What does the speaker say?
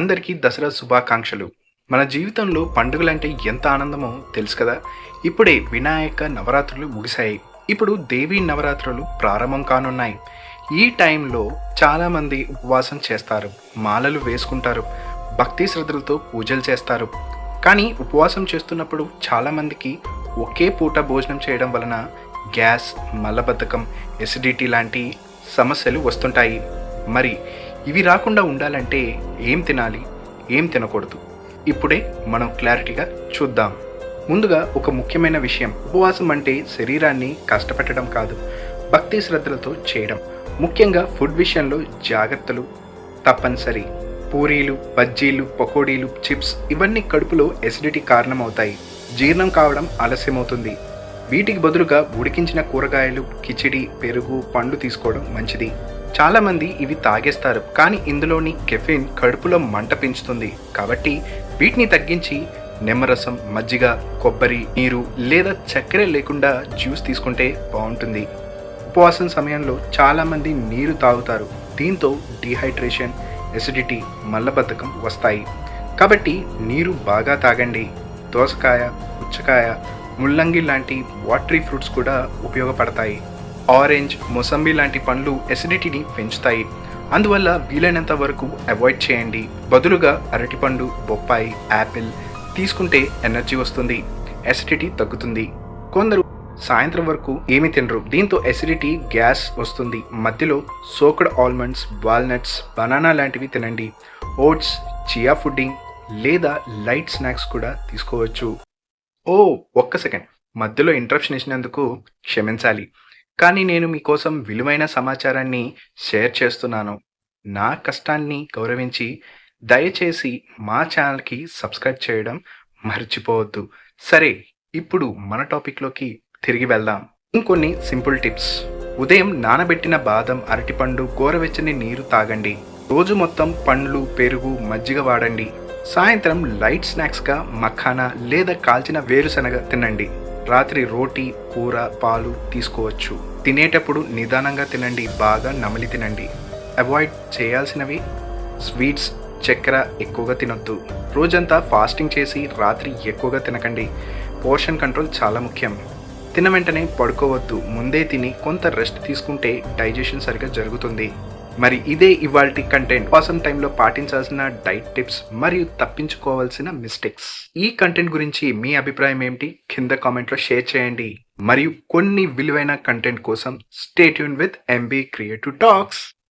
అందరికీ దసరా శుభాకాంక్షలు. మన జీవితంలో పండుగలంటే ఎంత ఆనందమో తెలుసు కదా? ఇప్పుడే వినాయక నవరాత్రులు ముగిశాయి. ఇప్పుడు దేవీ నవరాత్రులు ప్రారంభం కానున్నాయి. ఈ టైంలో చాలామంది ఉపవాసం చేస్తారు. మాలలు వేసుకుంటారు. భక్తి శ్రద్ధలతో పూజలు చేస్తారు. కానీ ఉపవాసం చేస్తున్నప్పుడు చాలామందికి ఒకే పూట భోజనం చేయడం వలన గ్యాస్ మలబద్ధకం ఎసిడిటీ లాంటి సమస్యలు వస్తుంటాయి. మరి ఇవి రాకుండా ఉండాలంటే ఏం తినాలి? ఏం తినకూడదు? ఇప్పుడే మనం క్లారిటీగా చూద్దాం. ముందుగా ఒక ముఖ్యమైన విషయం. ఉపవాసం అంటే శరీరాన్ని కష్టపెట్టడం కాదు భక్తి శ్రద్ధలతో చేయడం. ముఖ్యంగా ఫుడ్ విషయంలో జాగ్రత్తలు తప్పనిసరి. పూరీలు బజ్జీలు పకోడీలు చిప్స్ ఇవన్నీ కడుపులో ఎసిడిటీ కారణమవుతాయి. జీర్ణం కావడం ఆలస్యమవుతుంది. వీటికి బదులుగా ఉడికించిన కూరగాయలు కిచిడి పెరుగు పండ్లు తీసుకోవడం మంచిది. చాలామంది ఇవి తాగేస్తారు కానీ ఇందులోని కెఫిన్ కడుపులో మంట పెంచుతుంది. కాబట్టి వీటిని తగ్గించి నిమ్మరసం మజ్జిగ కొబ్బరి నీరు లేదా చక్కెర లేకుండా జ్యూస్ తీసుకుంటే బాగుంటుంది. ఉపవాసం సమయంలో చాలామంది నీరు తాగుతారు. దీంతో డీహైడ్రేషన్ ఎసిడిటీ మల్లబద్ధకం వస్తాయి. కాబట్టి నీరు బాగా తాగండి. దోసకాయ పుచ్చకాయ ముల్లంగి లాంటి వాటరీ ఫ్రూట్స్ కూడా ఉపయోగపడతాయి. ఆరెంజ్ మొసంబి లాంటి పండ్లు ఎసిడిటీని పెంచుతాయి. అందువల్ల వీలైనంత వరకు అవాయిడ్ చేయండి. బదులుగా అరటిపండు బొప్పాయి యాపిల్ తీసుకుంటే ఎనర్జీ వస్తుంది. ఎసిడిటీ తగ్గుతుంది. కొందరు సాయంత్రం వరకు ఏమి తినరు. దీంతో ఎసిడిటీ గ్యాస్ వస్తుంది. మధ్యలో సోక్డ్ ఆల్మండ్స్ వాల్నట్స్ బనానా లాంటివి తినండి. ఓట్స్ చియా ఫుడ్డింగ్ లేదా లైట్ స్నాక్స్ కూడా తీసుకోవచ్చు. ఓ ఒక్క సెకండ్. మధ్యలో ఇంటరప్షన్ ఇచ్చినందుకు క్షమించాలి. కానీ నేను మీకోసం విలువైన సమాచారాన్ని షేర్ చేస్తున్నాను. నా కష్టాన్ని గౌరవించి దయచేసి మా ఛానల్కి సబ్స్క్రైబ్ చేయడం మర్చిపోవద్దు. సరే ఇప్పుడు మన టాపిక్లోకి తిరిగి వెళ్దాం. ఇంకొన్ని సింపుల్ టిప్స్. ఉదయం నానబెట్టిన బాదం అరటిపండు గోరవెచ్చని నీరు తాగండి. రోజు మొత్తం పండ్లు పెరుగు మజ్జిగ వాడండి. సాయంత్రం లైట్ స్నాక్స్గా మఖానా లేదా కాల్చిన వేరుశనగ తినండి. రాత్రి రోటీ కూర పాలు తీసుకోవచ్చు. తినేటప్పుడు నిదానంగా తినండి బాగా నమిలి తినండి. అవాయిడ్ చేయాల్సినవి స్వీట్స్ చక్కెర ఎక్కువగా తినొద్దు. రోజంతా ఫాస్టింగ్ చేసి రాత్రి ఎక్కువగా తినకండి. పోర్షన్ కంట్రోల్ చాలా ముఖ్యం. తిన వెంటనే పడుకోవద్దు. ముందే తిని కొంత రెస్ట్ తీసుకుంటే డైజెషన్ సరిగా జరుగుతుంది. మరి ఇదే ఇవాల్టి కంటెంట్ కోసం టైంలో పాటించాల్సిన డైట్ టిప్స్ మరియు తప్పించుకోవాల్సిన మిస్టేక్స్ ఈ కంటెంట్ గురించి మీ అభిప్రాయం ఏమిటి? కింద కామెంట్లో షేర్ చేయండి. మరియు కొన్ని విలువైన కంటెంట్ కోసం stay tuned with MB creative talks